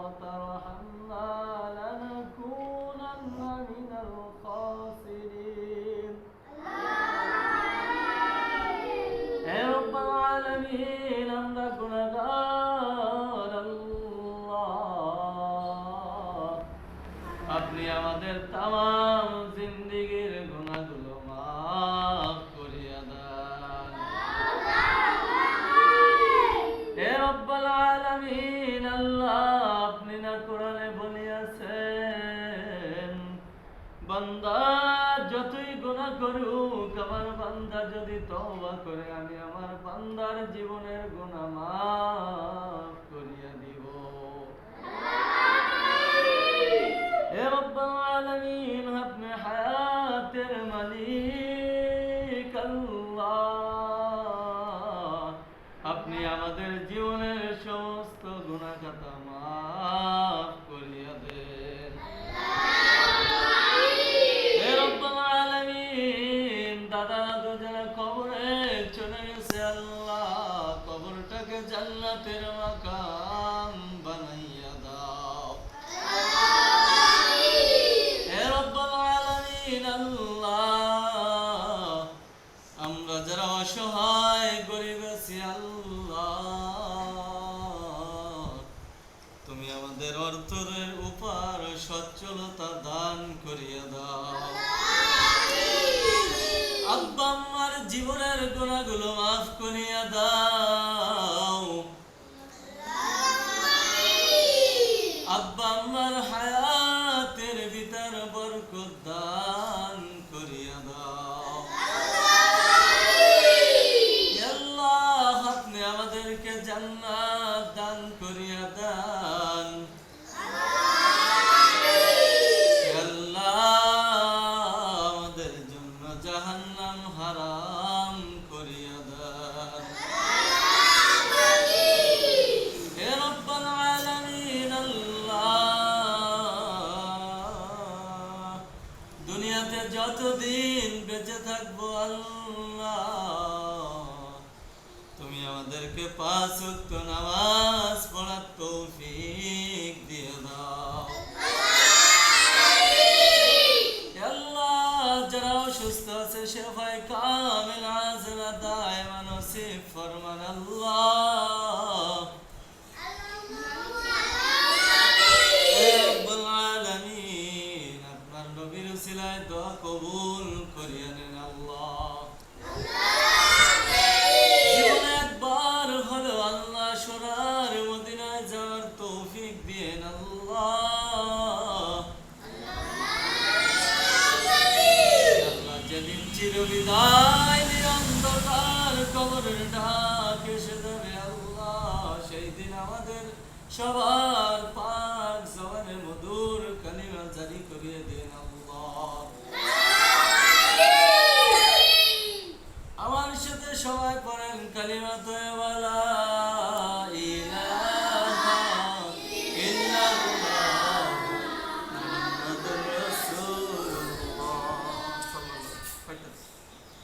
وترحمنا لنكونن من الخاسرين হে রব্বাল আলামিন আমরা গুনাহগার আল্লাহ আপনি আমাদের তাম জিন্দিগির আলামিন আল্লাহ আপনি না কোরআনে বলিয়াছেন বান্দা যতই গুনাহ করুক আমার বান্দা যদি তওবা করে আমি আমার বান্দার জীবনের গুনাহ মাফ করিয়া দিব। হে রব্বাল আলামিন আপনি হায়াতের মালিক আল্লাহ। আপনি আমাদের জীবনের দাদা দাদু কবরে চলে গেছে আল্লাহ। কবরটাকে জান্নাতের মাকাম বানাইয়া দাও। হে রব্বাল আলামিন আল্লাহ আমরা যারা অসহায় গরিব আছি আল্লাহ তুমি আমাদের অর্থের গুণাগুলো মাফ করিয়া দাও। আব্বা আমার হায়াতের ভিতর বরকত দান করিয়া দাও। আল্লাহ আপনি আমাদেরকে জান্নাত যতদিন বেঁচে থাকব আল্লাহ তুমি আমাদেরকে পাঁচ নামাজ পড়ার তৌফিক দিয়ে দাও। আল্লাহ যারা অসুস্থ আছে শেফায় কামিল আজরা দায়মা নসিব ফরমান আল্লাহ। কবুল করিয়া নেন আল্লাহ। জীবনে একবার হলো আল্লাহ সোনার মদিনায় যাওয়ার তৌফিক দিয়েন আল্লাহ। যেদিন চিরবিদায় কবরের ডাক এসে যাবে আল্লাহ সেই দিন আমাদের সবার পাক জবানে মধুর কালিমা সবাই পড়েন কালিমা তো